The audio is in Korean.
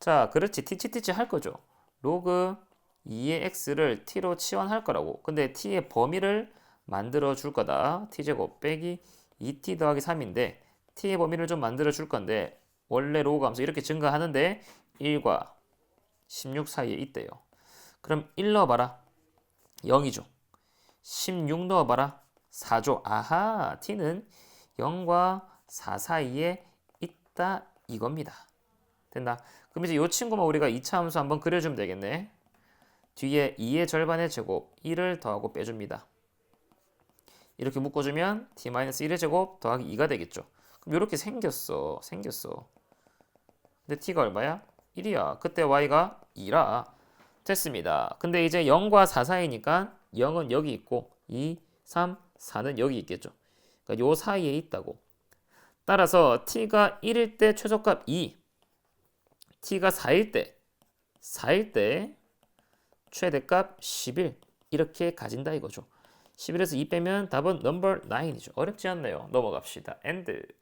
자, 그렇지. 티치 티치 할 거죠. 로그 2의 x를 t로 치환할 거라고. 근데 t의 범위를 만들어 줄 거다. t제곱 빼기 2t 더하기 3인데 t의 범위를 좀 만들어 줄 건데 원래 로그 함수 이렇게 증가하는데 1과 16 사이에 있대요. 그럼 1 넣어봐라. 0이죠. 16 넣어봐라. 4죠. 아하, t는 0과 4 사이에 있다 이겁니다. 된다. 그럼 이제 이 친구만 우리가 2차 함수 한번 그려주면 되겠네. 뒤에 2의 절반의 제곱 1을 더하고 빼줍니다. 이렇게 묶어주면 t-1의 제곱 더하기 2가 되겠죠. 그럼 이렇게 생겼어. 생겼어. 근데 t가 얼마야? 1이야. 그때 y가 2라. 됐습니다. 근데 이제 0과 4 사이니까 0은 여기 있고 2, 3, 4는 여기 있겠죠. 그러니까 요 사이에 있다고. 따라서 t가 1일 때 최소값 2, t가 4일 때 4일 때 최대값 11 이렇게 가진다 이거죠. 11에서 2 빼면 답은 넘버 9이죠. 어렵지 않네요. 넘어갑시다. 엔드.